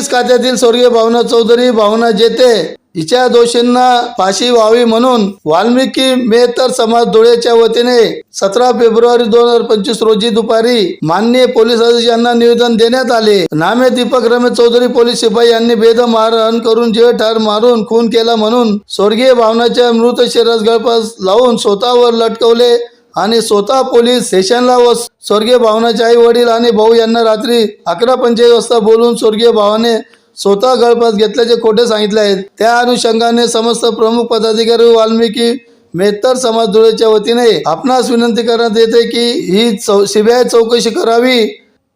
Police खात्यातील स्वर्गीय भावना चौधरी भावना जेते हिच्या दोषींना फाशी व्हावी म्हणून वाल्मिकी मेहतर समाज धुळेच्या वतीने सतरा फेब्रुवारी दोन हजार पंचवीस रोजी दुपारी माननीय पोलीस अधीक्षकांना निवेदन देण्यात आले. नामे दीपक रमेश चौधरी पोलीस शिपाई यांनी बेद मारहाण करून जीव ठार मारून खून केला म्हणून स्वर्गीय भावनाच्या मृत शरीरास गळपास लावून स्वतःवर लटकवले. आणि स्वतः पोलीस स्टेशनला व स्वर्गीय भावनाचे आई वडील आणि भाऊ यांना रात्री अकरा पंचेचाळीस वाजता बोलून स्वर्गीय भावाने स्वतः गळपास घेतल्याचे खोटे सांगितले आहेत. त्या अनुषंगाने समस्त प्रमुख पदाधिकारी वाल्मिकी मेहतर समाज धुळेच्या वतीने आपणास विनंती करण्यात येते की ही चौ सीबीआय चौकशी करावी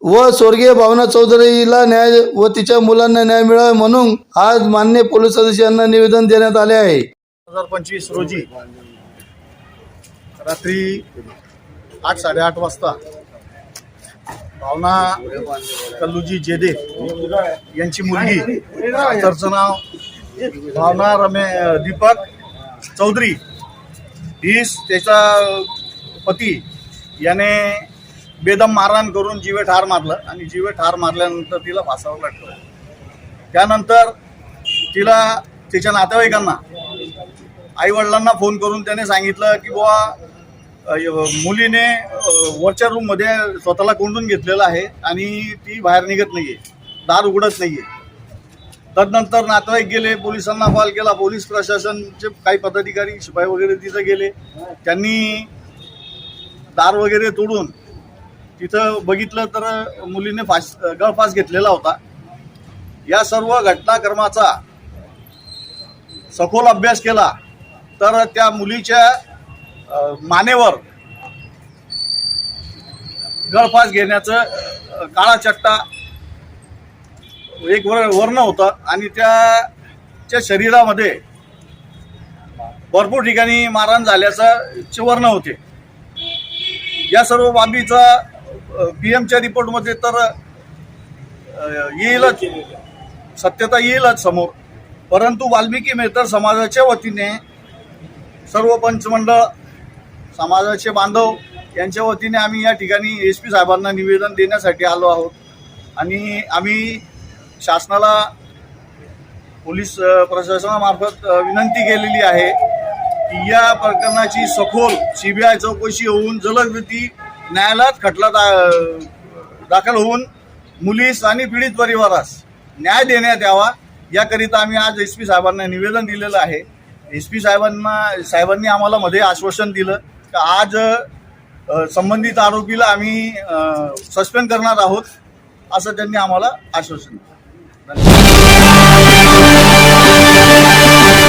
व स्वर्गीय भावना चौधरीला न्याय व तिच्या मुलांना न्याय मिळावा म्हणून आज मान्य पोलीस सदस्यांना निवेदन देण्यात आले आहे. दोन हजार पंचवीस रोजी रात्री आठ साडेआठ वाजता भावना कल्लूजी जेदे यांची मुलगी सरचं नाव भावना रमे दीपक चौधरी. ही त्याचा पती. याने बेदम मारहाण करून जीवे ठार मारलं आणि जीवे ठार मारल्यानंतर तिला फासावर लटकवलं. त्यानंतर तिला तिच्या नातेवाईकांना आई वडिलांना फोन करून त्याने सांगितलं की बुवा मुलीने वरच्या रूममध्ये स्वतःला कोंडून घेतलेलं आहे आणि ती बाहेर निघत नाही आहे दार उघडत नाही आहे तदनंतर नातेवाईक गेले पोलिसांना कॉल केला पोलीस प्रशासनचे काही पदाधिकारी शिपाई वगैरे तिथं गेले. त्यांनी दार वगैरे तोडून तिथं बघितलं तर मुलीने फास गळफास घेतलेला होता. या सर्व घटनाक्रमाचा सखोल अभ्यास केला तर त्या मुलीच्या मानेवर गळफास घेण्याचं काळा चट्टा एक वर वर्ण होता आणि त्याच्या शरीरामध्ये भरपूर ठिकाणी मारहाण झाल्याचं वर्ण होते. या सर्व बाबीचा पी एमच्या रिपोर्टमध्ये तर येईलच. सत्यता येईलच समोर. परंतु वाल्मिकी मेहतर समाजाच्या वतीने सर्व पंचमंडळ समाजाचे बांधव यांच्या वतीने आम्ही या ठिकाणी एस पी साहेबांना निवेदन देण्यासाठी आलो आहोत. आणि आम्ही शासनाला पोलीस प्रशासनामार्फत विनंती केलेली आहे की या प्रकरणाची सखोल सी बी आय चौकशी होऊन जलदगती न्यायालयात खटला दा दाखल होऊन मुलीस आणि पीडित परिवारास न्याय देण्यात यावा. याकरिता आम्ही आज एस पी साहेबांना निवेदन दिलेलं आहे. एस पी साहेबांना साहेबांनी आम्हाला मध्ये आश्वासन दिलं. आज संबंधित आरोपीला आम्ही सस्पेंड करणार आहोत असं त्यांनी आम्हाला आश्वासन दिलं.